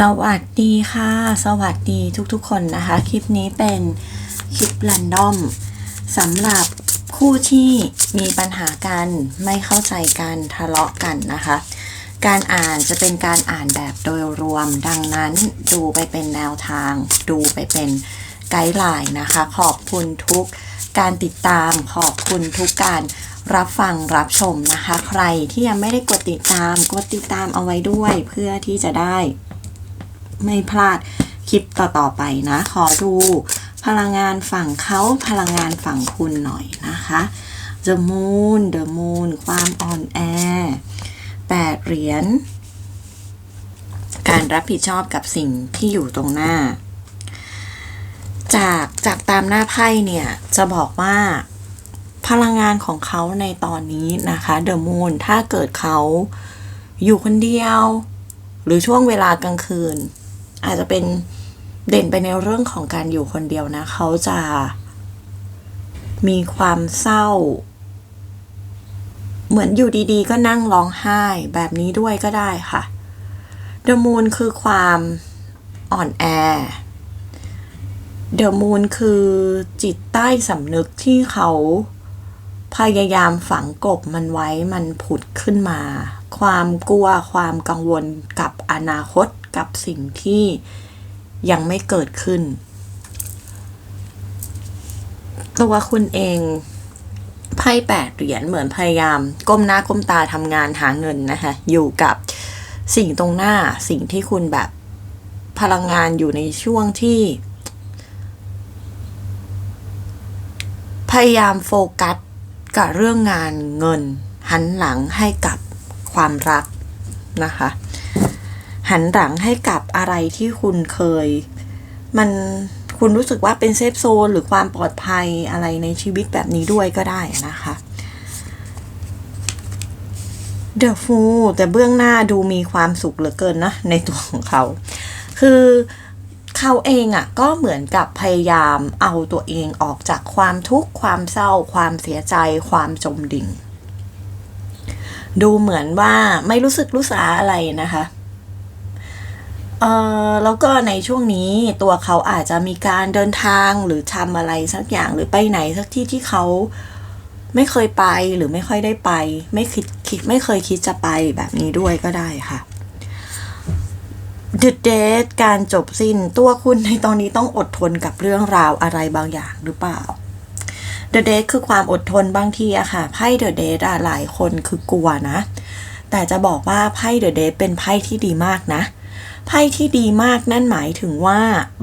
สวัสดีค่ะ สวัสดีทุกๆคนนะคะ คลิปนี้เป็นคลิปรันดอมสำหรับคู่ที่มีปัญหากันไม่เข้าใจกันทะเลาะกันนะคะ การอ่านจะเป็นการอ่านแบบโดยรวมดังนั้นดูไปเป็นแนวทาง ดูไปเป็นไกด์ไลน์นะคะ ขอบคุณทุกการติดตามขอบคุณทุกการรับฟังรับชมนะคะ ใครที่ยังไม่ได้กดติดตามกดติดตามเอาไว้ด้วยเพื่อที่จะได้ ไม่พลาดคลิปต่อๆไปนะ ขอดูพลังงานฝั่งเขาพลังงานฝั่งคุณหน่อยนะคะ The Moon The Moon ความอ่อนแอแปดเหรียญการรับผิดชอบกับสิ่งที่อยู่ตรงหน้า จากจากตามหน้าไพ่เนี่ย จะบอกว่าพลังงานของเขาในตอนนี้นะคะ The Moon ถ้าเกิดเขาอยู่คนเดียว หรือช่วงเวลากลางคืน อาจจะเป็นเด่นไปในเรื่องของการอยู่คนเดียวนะ เขาจะมีความเศร้า เหมือนอยู่ดีๆ ก็นั่งร้องไห้แบบนี้ด้วยก็ได้ค่ะ The Moon คือความอ่อนแอ The Moon คือจิตใต้สำนึกที่เขาพยายามฝังกบมันไว้มันผุดขึ้นมา ความกลัวความกังวลกับอนาคต กับสิ่งที่ยังไม่เกิดขึ้น ตัวคุณเองไพ่แปดเหรียญเหมือนพยายาม ก้มหน้าก้มตาทำงานหาเงินนะคะ อยู่กับสิ่งตรงหน้าสิ่งที่คุณแบบพลังงานอยู่ในช่วงที่ พยายามโฟกัสกับเรื่องงานเงิน หันหลังให้กับความรักนะคะ หันหลังให้กับอะไรที่คุณเคย มันคุณรู้สึกว่าเป็นเซฟโซนหรือความปลอดภัยอะไรในชีวิตแบบนี้ด้วยก็ได้นะคะเดอะฟูแต่เบื้องหน้าดูมีความสุขเหลือเกินนะ ในตัวของเขา คือเขาเองอะ่ะก็เหมือนกับพยายามเอาตัวเองออกจากความทุกข์ความเศร้า ความเสียใจ ความจมดิ่ง ดูเหมือนว่าไม่รู้สึกรู้สาอะไรนะคะ เออแล้วก็ในช่วงนี้ตัวเขาอาจจะมีการเดินทางหรือทำอะไรสักอย่างหรือไปไหนสักที่ที่เขาไม่เคยไปหรือไม่ค่อยได้ไป ไม่คิดคิดไม่เคยคิดจะไปแบบนี้ด้วยก็ได้ค่ะ The Date การจบสิ้นตัวคุณในตอนนี้ต้องอดทนกับเรื่องราวอะไรบางอย่างหรือเปล่า The Date คือความอดทนบางทีอะค่ะไพ่ The Date อะหลายคนคือกลัวนะ แต่จะบอกว่าไพ่ The Date เป็นไพ่ที่ดีมากนะ ไพ่ที่ดีมากนั่นหมายถึงว่า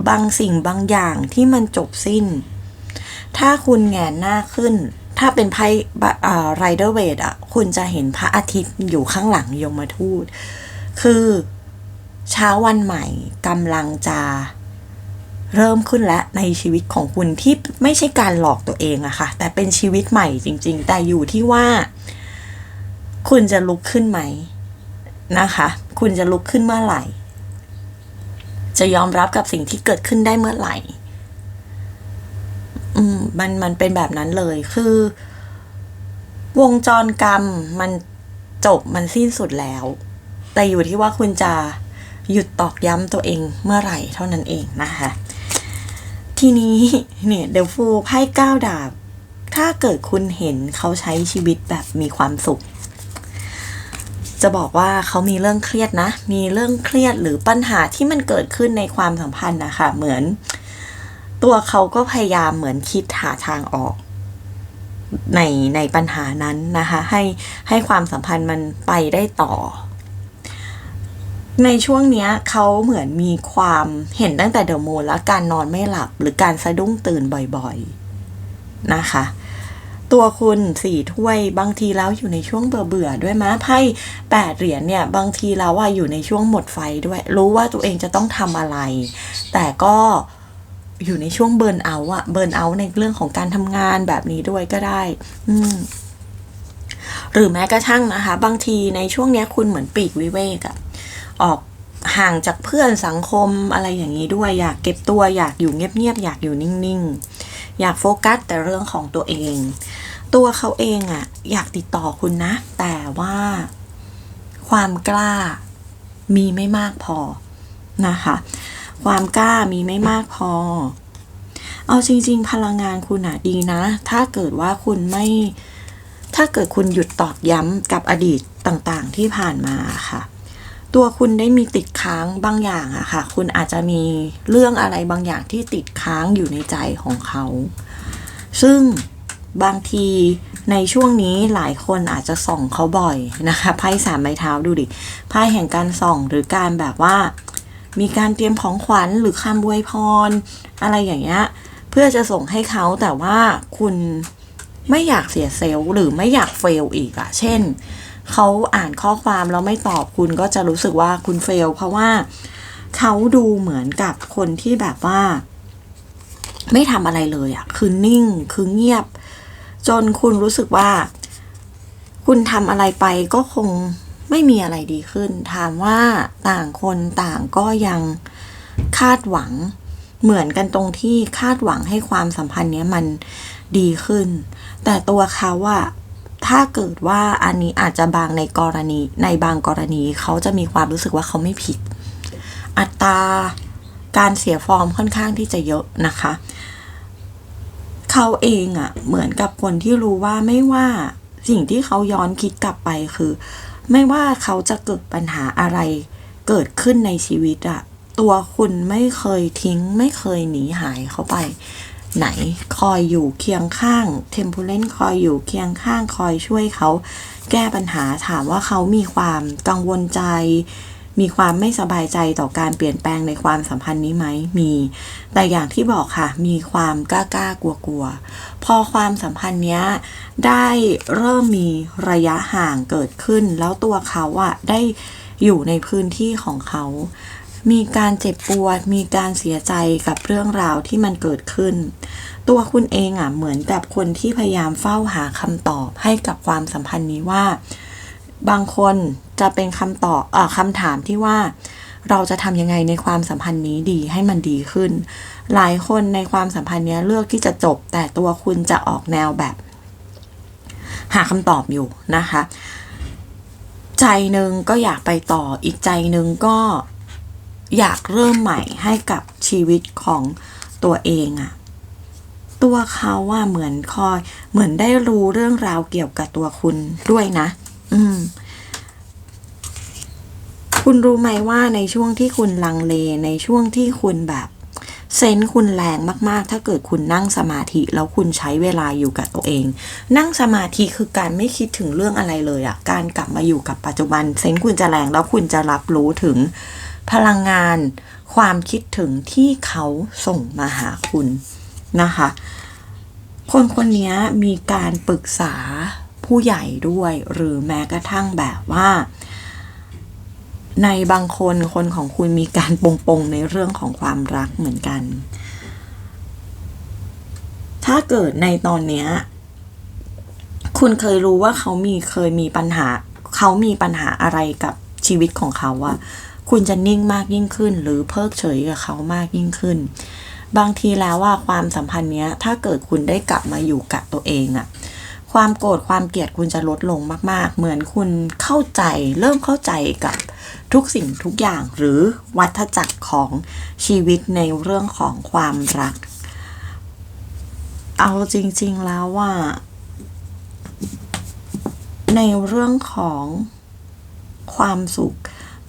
บางสิ่งบางอย่างที่มันจบสิ้น ถ้าคุณแงนหน้าขึ้น ถ้าเป็นไพ่ไรเดอร์เวดอะ คุณจะเห็นพระอาทิตย์อยู่ข้างหลังยมทูต คือเช้าวันใหม่กำลังจะเริ่มขึ้นแล้วในชีวิตของคุณที่ไม่ใช่การหลอกตัวเองอะค่ะ แต่เป็นชีวิตใหม่จริง ๆ แต่อยู่ที่ว่า คุณจะลุกขึ้นไหมนะคะ คุณจะลุกขึ้นเมื่อไหร่ จะยอมรับกับสิ่งที่เกิดขึ้นได้เมื่อไหร่ อืม มันมันเป็นแบบนั้นเลย คือ วงจรกรรมมันจบมันสิ้นสุดแล้ว แต่อยู่ที่ว่าคุณจะหยุดตอกย้ำตัวเองเมื่อไหร่เท่านั้นเองนะคะ ทีนี้เนี่ยเดลฟูไพ่ก้าวดาบ ถ้าเกิดคุณเห็นเขาใช้ชีวิตแบบมีความสุข จะบอกว่าเขามีเรื่องเครียดนะ มีเรื่องเครียดหรือปัญหาที่มันเกิดขึ้นในความสัมพันธ์นะคะเหมือน ตัวเขาก็พยายามเหมือนคิดหาทางออกในในปัญหานั้นนะคะ ให้ให้ความสัมพันธ์มันไปได้ต่อ ในช่วงเนี้ยเขาเหมือนมีความเห็นตั้งแต่เดอะโมแล้วการนอนไม่หลับหรือการสะดุ้งตื่นบ่อยๆนะคะ ตัวคุณสี่ถ้วยบางทีแล้วอยู่ในช่วงเบื่อเบื่อด้วยมะไพ่แปดเหรียญเนี่ยบางทีแล้วว่าอยู่ในช่วงหมดไฟด้วย รู้ว่าตัวเองจะต้องทำอะไร แต่ก็อยู่ในช่วงเบิร์นเอาอะเบิร์นเอาในเรื่องของการทำงานแบบนี้ด้วยก็ได้ อืมหรือแม้กระทั่งนะคะ บางทีในช่วงเนี้ยคุณเหมือนปีกวิเวกอะออกห่างจากเพื่อนสังคมอะไรอย่างนี้ด้วย อยากเก็บตัวอยากอยู่เงียบๆอยากอยู่นิ่งๆ อยากโฟกัสแต่เรื่องของตัวเอง ตัวเขาเองอะอยากติดต่อคุณนะ แต่ว่าความกล้ามีไม่มากพอนะคะ ความกล้ามีไม่มากพอ เอาจริง ๆ พลังงานคุณอะดีนะ ถ้าเกิดว่าคุณไม่ถ้าเกิดคุณหยุดตอกย้ำกับอดีตต่างๆ ที่ผ่านมาค่ะ ตัวคุณได้มีติดค้างบางอย่างอะค่ะ คุณอาจจะมีเรื่องอะไรบางอย่างที่ติดค้างอยู่ในใจของเขา ซึ่ง บางทีในช่วงนี้หลายคนอาจจะส่องเขาบ่อยนะคะไพ่สามไม้เท้าดูดิไพ่แห่งการส่องหรือการแบบว่า มีการเตรียมของขวัญหรือคำบวยพร อะไรอย่างเงี้ยเพื่อจะส่งให้เขาแต่ว่าคุณไม่อยากเสียเซลล์หรือไม่อยากเฟลอีกอะเช่นเขาอ่านข้อความแล้วไม่ตอบคุณก็จะรู้สึกว่าคุณเฟลเพราะว่าเขาดูเหมือนกับคนที่แบบว่า ไม่ทำอะไรเลยอะคือนิ่งคือเงียบ จนคุณรู้สึกว่า คุณทำอะไรไปก็คงไม่มีอะไรดีขึ้น ถามว่าต่างคนต่างก็ยังคาดหวังเหมือนกันตรงที่คาดหวังให้ความสัมพันธ์เนี้ยมันดีขึ้น แต่ตัวเขาอะถ้าเกิดว่าอันนี้อาจจะบางในกรณี ในบางกรณีเขาจะมีความรู้สึกว่าเขาไม่ผิด อัตราการเสียฟอร์มค่อนข้างที่จะเยอะนะคะ เขาเองอะเหมือนกับคนที่รู้ว่าไม่ว่าสิ่งที่เขาย้อนคิดกลับไปคือ ไม่ว่าเขาจะเกิดปัญหาอะไร เกิดขึ้นในชีวิตอะตัวคุณไม่เคยทิ้ง ไม่เคยหนีหายเขาไป ไหนคอยอยู่เคียงข้างเทมเพลนคอยอยู่เคียงข้างคอยช่วยเขาแก้ปัญหาถามว่าเขามีความกังวลใจ มีความไม่สบายใจต่อการเปลี่ยนแปลงในความสัมพันธ์นี้ไหมมี แต่อย่างที่บอกค่ะ มีความกล้ากล้ากลัวกลัวพอความสัมพันธ์เนี้ยได้เริ่มมีระยะห่างเกิดขึ้น แล้วตัวเขาอะได้อยู่ในพื้นที่ของเขามีการเจ็บปวด มีการเสียใจกับเรื่องราวที่มันเกิดขึ้น ตัวคุณเองอะเหมือนกับคนที่พยายามเฝ้าหาคำตอบให้กับความสัมพันธ์นี้ว่า บางคน จะเป็นคำตอบอคำถามที่ว่าเราจะทำยังไงในความสัมพันธ์นี้ดีให้มันดีขึ้น หลายคนในความสัมพันธ์นี้เลือกที่จะจบ แต่ตัวคุณจะออกแนวแบบ หาคำตอบอยู่นะคะ ใจหนึ่งก็อยากไปต่ออีกใจหนึ่งก็อยากเริ่มใหม่ให้กับชีวิตของตัวเองอะตัวเขาว่าเหมือนคอย เหมือนได้รู้เรื่องราวเกี่ยวกับตัวคุณด้วยนะ อืม คุณรู้ไหมว่าในช่วงที่คุณลังเลในช่วงที่คุณแบบเซนส์คุณแรงมากๆ ถ้าเกิดคุณนั่งสมาธิแล้วคุณใช้เวลาอยู่กับตัวเอง นั่งสมาธิคือการไม่คิดถึงเรื่องอะไรเลยอะการกลับมาอยู่กับปัจจุบัน เซนส์คุณจะแรงแล้วคุณจะรับรู้ถึงพลังงาน ความคิดถึงที่เขาส่งมาหาคุณนะคะ คนคนนี้มีการปรึกษาผู้ใหญ่ด้วย หรือแม้กระทั่งแบบว่า ในบางคนคนของคุณมีการปงปงในเรื่องของความรักเหมือนกัน ถ้าเกิดในตอนเนี้ย คุณเคยรู้ว่าเขามีเคยมีปัญหา เขามีปัญหาอะไรกับชีวิตของเขาอะคุณจะนิ่งมากยิ่งขึ้น หรือเพิกเฉยกับเขามากยิ่งขึ้น บางทีแล้วว่าความสัมพันธ์เนี้ย ถ้าเกิดคุณได้กลับมาอยู่กับตัวเองอะความโกรธความเกลียดคุณจะลดลงมาก ๆ เหมือนคุณเข้าใจ เริ่มเข้าใจกับ ทุกสิ่งทุกอย่างหรือวัฏจักรของชีวิตในเรื่องของความรัก เอาจริง ๆแล้วว่า ในเรื่องของความสุข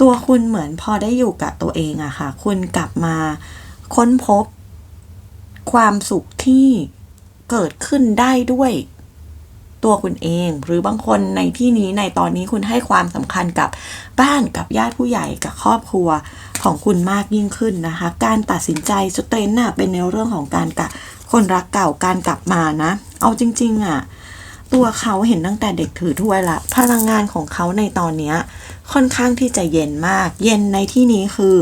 ตัวคุณเหมือนพอได้อยู่กับตัวเองอะค่ะ คุณกลับมาค้นพบความสุขที่เกิดขึ้นได้ด้วย ตัวคุณเอง หรือบางคนในที่นี้ในตอนนี้คุณให้ความสำคัญกับบ้านกับญาติผู้ใหญ่กับครอบครัวของคุณมากยิ่งขึ้นนะคะ การตัดสินใจสเตรนน่ะเป็นในเรื่องของการกับคนรักเก่าการกลับมานะ เอาจริง ๆอะตัวเขาเห็นตั้งแต่เด็กถือถ้วยละ พลังงานของเขาในตอนเนี้ยค่อนข้างที่จะเย็นมาก เย็นในที่นี้คือ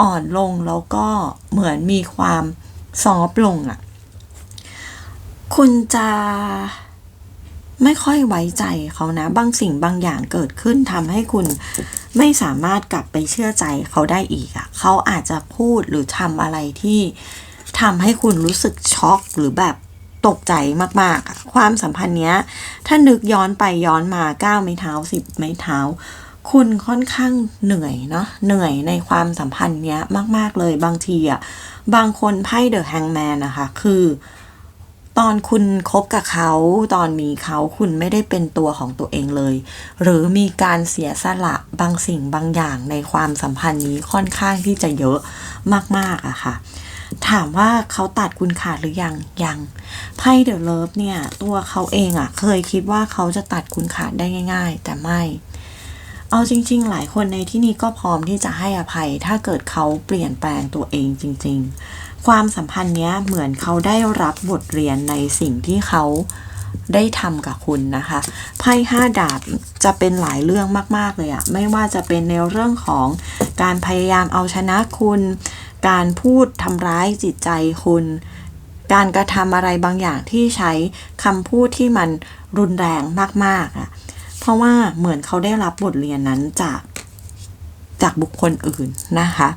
อ่อนลงแล้วก็เหมือนมีความซอฟลงอะ คุณจะ ไม่ค่อยไว้ใจเขานะ บางสิ่งบางอย่างเกิดขึ้นทำให้คุณไม่สามารถกลับไปเชื่อใจเขาได้อีกอะเขาอาจจะพูดหรือทำอะไรที่ทำให้คุณรู้สึกช็อกหรือแบบตกใจมากๆ ความสัมพันธ์เนี้ย ถ้านึกย้อนไปย้อนมาเก้าไม้เท้าสิบไม้เท้า คุณค่อนข้างเหนื่อยเนาะเหนื่อยในความสัมพันธ์เนี้ยมาก ๆ เลยบางทีอะบางคนไพ่เดอะแฮงแมนนะคะ คือ ตอนคุณคบกับเขา ตอนมีเขาคุณไม่ได้เป็นตัวของตัวเองเลย หรือมีการเสียสละบางสิ่งบางอย่างในความสัมพันธ์นี้ค่อนข้างที่จะเยอะมากๆอะค่ะ ถามว่าเขาตัดคุณขาดหรือยังยังไพ่เดอะเลิฟเนี่ย ตัวเขาเองอะเคยคิดว่าเขาจะตัดคุณขาดได้ง่าย ๆ แต่ไม่เอาจริง ๆ หลายคนในที่นี้ก็พร้อมที่จะให้อภัย ถ้าเกิดเขาเปลี่ยนแปลงตัวเองจริง ๆ ความสัมพันธ์เนี้ยเหมือนเขาได้รับบทเรียนในสิ่งที่เขาได้ทำกับคุณนะคะไพ่ห้าดาบจะเป็นหลายเรื่องมาก ๆ เลยอะไม่ว่าจะเป็นในเรื่องของการพยายามเอาชนะคุณ การพูดทำร้ายจิตใจคุณ การกระทำอะไรบางอย่างที่ใช้คำพูดที่มันรุนแรงมากๆอะเพราะว่าเหมือนเขาได้รับบทเรียนนั้นจากจากบุคคลอื่นนะคะ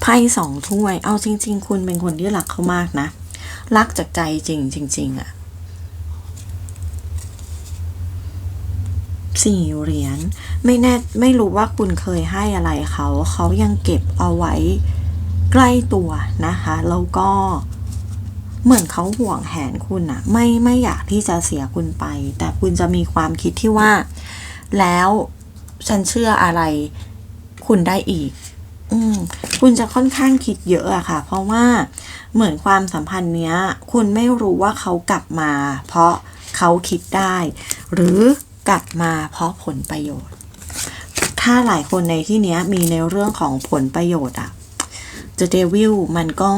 ไพ่สองถ้วย เอาจริง ๆ คุณเป็นคนที่รักเขามากนะ รักจากใจจริงจริง ๆอะสี่เหรียญไม่แน่ไม่รู้ว่าคุณเคยให้อะไรเขา เขายังเก็บเอาไว้ใกล้ตัวนะคะ แล้วก็เหมือนเขาห่วงแหนคุณอะไม่ไม่อยากที่จะเสียคุณไป แต่คุณจะมีความคิดที่ว่า แล้วฉันเชื่ออะไรคุณได้อีก อืมคุณจะค่อนข้างคิดเยอะอะค่ะ เพราะว่าเหมือนความสัมพันธ์เนี้ย คุณไม่รู้ว่าเขากลับมา เพราะเขาคิดได้ หรือกลับมาเพราะผลประโยชน์ ถ้าหลายคนในที่เนี้ยมีในเรื่องของผลประโยชน์อะ The Devil มันก็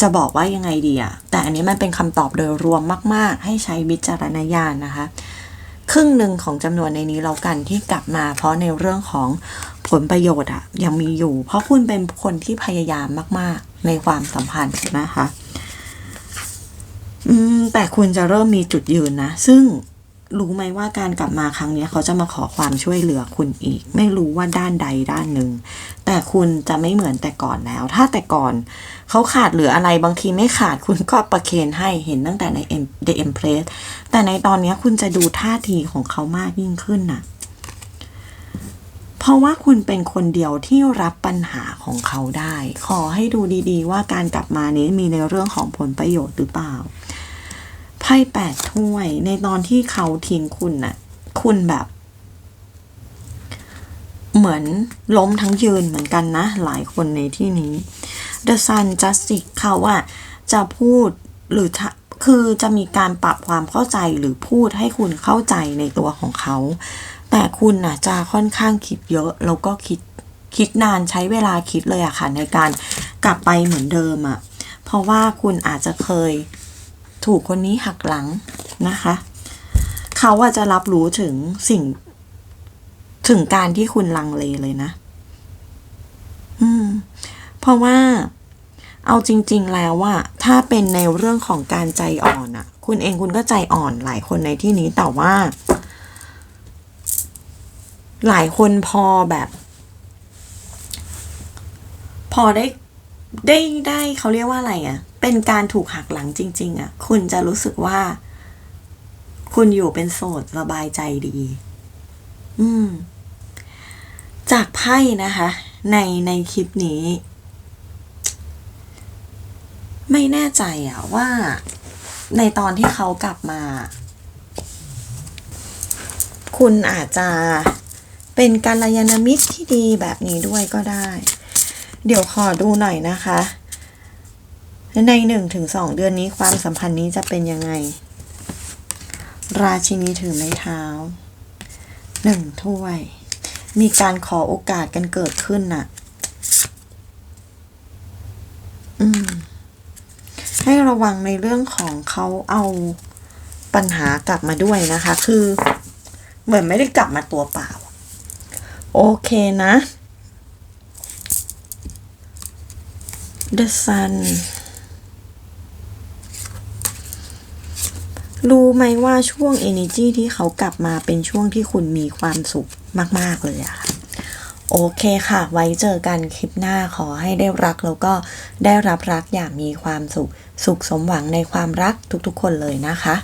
จะบอกว่ายังไงดีอะแต่อันนี้มันเป็นคำตอบโดยรวมมาก ๆ ให้ใช้วิจารณญาณนะคะ ครึ่งหนึ่งของจำนวนในนี้เรากันที่กลับมา เพราะในเรื่องของ ผลประโยชน์อะยังมีอยู่ เพราะคุณเป็นคนที่พยายามมาก ๆ ในความสัมพันธ์นะคะอืมแต่คุณจะเริ่มมีจุดยืนนะ ซึ่งรู้ไหมว่าการกลับมาครั้งนี้เขาจะมาขอความช่วยเหลือคุณอีก ไม่รู้ว่าด้านใดด้านหนึ่ง แต่คุณจะไม่เหมือนแต่ก่อนแล้ว ถ้าแต่ก่อนเขาขาดเหลืออะไรบางทีไม่ขาดคุณก็ประเคนให้เห็นตั้งแต่ใน The Empress แต่ในตอนนี้คุณจะดูท่าทีของเขามากยิ่งขึ้นน่ะ เพราะว่าคุณเป็นคนเดียวที่รับปัญหาของเขาได้ ขอให้ดูดีๆ ว่าการกลับมานี้มีในเรื่องของผลประโยชน์หรือเปล่า ไพ่แปดถ้วย ในตอนที่เขาทิ้งคุณน่ะ คุณแบบ เหมือนล้มทั้งยืนเหมือนกันนะ หลายคนในที่นี้ The Sun Justice เขาอะจะพูดหรือคือจะมีการปรับความเข้าใจหรือพูดให้คุณเข้าใจในตัวของเขา แต่คุณน่ะจะค่อนข้างคิดเยอะ แล้วก็คิดคิดนานใช้เวลาคิดเลยอะค่ะ ในการกลับไปเหมือนเดิมอะเพราะว่าคุณอาจจะเคยถูกคนนี้หักหลังนะคะ เขาอาจจะรับรู้ถึงสิ่ง ถึงการที่คุณลังเลเลยนะ อืม เพราะว่าเอาจริง ๆ แล้วว่าถ้าเป็นในเรื่องของการใจอ่อนอะคุณเองคุณก็ใจอ่อนหลายคนในที่นี้แต่ว่า หลายคนพอแบบ พอได้ได้ได้เขาเรียกว่าอะไรอะเป็นการถูกหักหลังจริง ๆอะคุณจะรู้สึกว่า คุณอยู่เป็นโสดสบายใจดี อืม จากไพ่นะคะ ในในคลิปนี้ ไม่แน่ใจอะว่า ในตอนที่เขากลับมา คุณอาจจะ เป็นการยานมิตรที่ดีแบบนี้ด้วยก็ได้ เดี๋ยวขอดูหน่อยนะคะ ในหนึ่งถึงสองเดือนนี้ความสัมพันธ์นี้จะเป็นยังไง ราชินีถือไม้เท้าหนึ่งถ้วย มีการขอโอกาสกันเกิดขึ้นน่ะ อืม ให้ระวังในเรื่องของเขาเอาปัญหากลับมาด้วยนะคะ คือ เหมือนไม่ได้กลับมาตัวเปล่า โอเคนะ The Sun รู้ไหมว่าช่วง energy ที่เขากลับมาเป็นช่วงที่คุณมีความสุขมาก ๆ เลยอะค่ะโอเคค่ะ ไว้เจอกันคลิปหน้าขอให้ได้รักแล้วก็ได้รับรักอย่างมีความสุข สุขสมหวังในความรักทุกๆคนเลยนะคะ